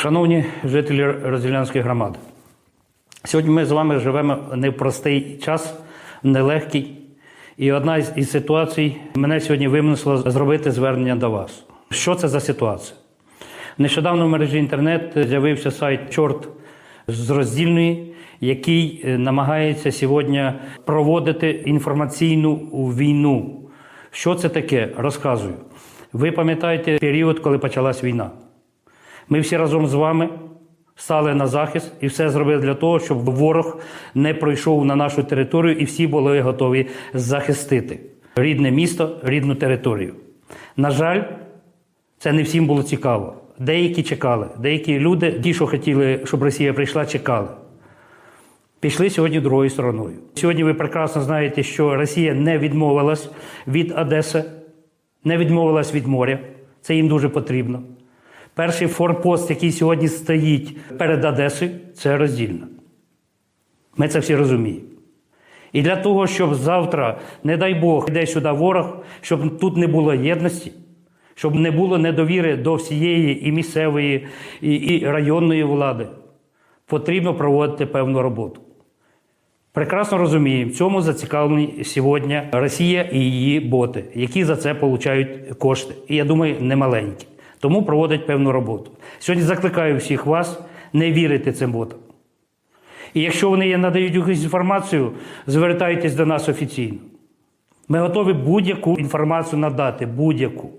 Шановні жителі Розділянської громади, сьогодні ми з вами живемо непростий час, нелегкий. І одна із, із ситуацій мене сьогодні вимусила зробити звернення до вас. Що це за ситуація? Нещодавно в мережі інтернет з'явився сайт Чорт з роздільної, який е, намагається сьогодні проводити інформаційну війну. Що це таке? Розказую. Ви пам'ятаєте період, коли почалась війна? Ми всі разом з вами стали на захист і все зробили для того, щоб ворог не пройшов на нашу територію і всі були готові захистити рідне місто, рідну територію. На жаль, це не всім було цікаво. Деякі чекали, деякі люди, ті, що хотіли, щоб Росія прийшла, чекали. Пішли сьогодні другою стороною. Сьогодні ви прекрасно знаєте, що Росія не відмовилась від Одеси, не відмовилась від моря. Це їм дуже потрібно. Перший форпост, який сьогодні стоїть перед Одесою, це роздільна. Ми це всі розуміємо. І для того, щоб завтра, не дай Бог, йде сюди ворог, щоб тут не було єдності, щоб не було недовіри до всієї і місцевої, і, і районної влади, потрібно проводити певну роботу. Прекрасно розуміємо, в цьому зацікавлені сьогодні Росія і її боти, які за це отримують кошти. І я думаю, немаленькі. Тому проводять певну роботу. Сьогодні закликаю всіх вас не вірити цим ботам. І якщо вони надають якусь інформацію, звертайтесь до нас офіційно. Ми готові будь-яку інформацію надати, будь-яку.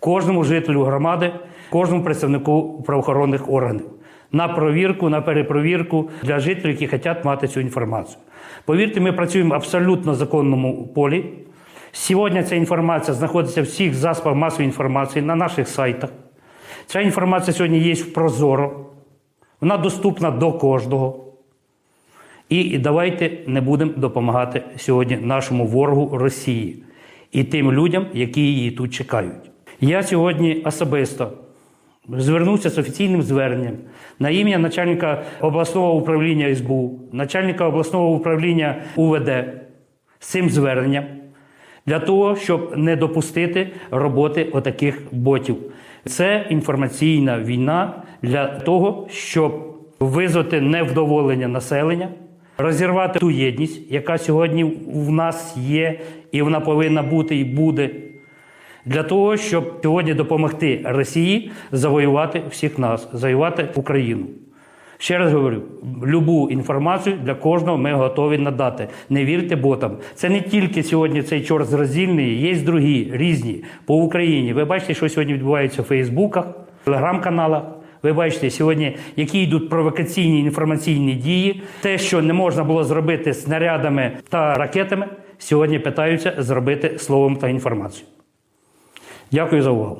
Кожному жителю громади, кожному представнику правоохоронних органів. На провірку, на перепровірку для жителів, які хочуть мати цю інформацію. Повірте, ми працюємо в абсолютно законному полі. Сьогодні ця інформація знаходиться в всіх засобах масової інформації на наших сайтах. Ця інформація сьогодні є в Прозоро, вона доступна до кожного. І давайте не будемо допомагати сьогодні нашому ворогу Росії і тим людям, які її тут чекають. Я сьогодні особисто звернувся з офіційним зверненням на ім'я начальника обласного управління СБУ, начальника обласного управління УВД з цим зверненням для того, щоб не допустити роботи отаких ботів. Це інформаційна війна для того, щоб визвати невдоволення населення, розірвати ту єдність, яка сьогодні в нас є, і вона повинна бути і буде. Для того, щоб сьогодні допомогти Росії завоювати всіх нас, завоювати Україну. Ще раз говорю, любу інформацію для кожного ми готові надати. Не вірте ботам. Це не тільки сьогодні цей чорт з є другі різні по Україні. Ви бачите, що сьогодні відбувається в Фейсбуках, телеграм-каналах. Ви бачите сьогодні, які йдуть провокаційні інформаційні дії. Те, що не можна було зробити снарядами та ракетами, сьогодні питаються зробити словом та інформацією. Дякую за увагу.